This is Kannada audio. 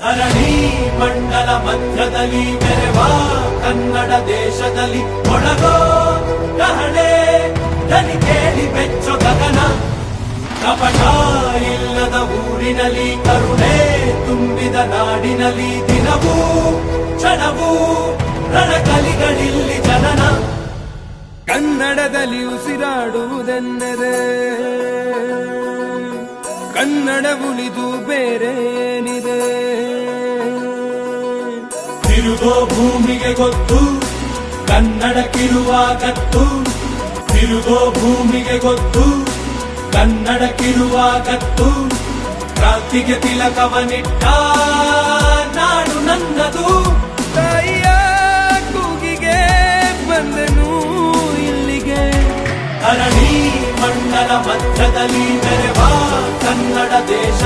ಧರಣಿ ಮಂಡಲ ಮಧ್ಯದಲ್ಲಿ ಮೆರೆವ ಕನ್ನಡ ದೇಶದಲ್ಲಿ ಒಳಗೋ ಕಹಳೆ ಧನಿ ಕೇಳಿ ಬೆಚ್ಚು ಗಗನ. ಕಪಟ ಇಲ್ಲದ ಊರಿನಲ್ಲಿ ಕರುಣೆ ತುಂಬಿದ ನಾಡಿನಲ್ಲಿ ದಿನವೂ ಕ್ಷಣವೂ ರಣಕಲಿಗಳಿಲ್ಲಿ ಜನನ. ಕನ್ನಡದಲ್ಲಿ ಉಸಿರಾಡುವುದೆಂದರೆ ಕನ್ನಡ ಉಳಿದು ಬೇರೆ ತಿರುಗೋ ಭೂಮಿಗೆ ಗೊತ್ತು ಕನ್ನಡಕ್ಕಿರುವ ಕಿರುವಾಗತ್ತು ತಿರುಗೋ ಭೂಮಿಗೆ ಗೊತ್ತು ಕನ್ನಡಕ್ಕಿರುವ ಕತ್ತು. ಕ್ರಾಂತಿಗೆ ತಿಲಕವನಿಟ್ಟ ನಾಡು ನನ್ನದು ತಾಯಿಯ ಕೂಗಿಗೆ ಬಂದನು ಇಲ್ಲಿಗೆ. ಅರಣಿ ಮಂಡಲ ಮಧ್ಯದಲ್ಲಿ ನೆರೆವ ಕನ್ನಡ ದೇಶದಲ್ಲಿ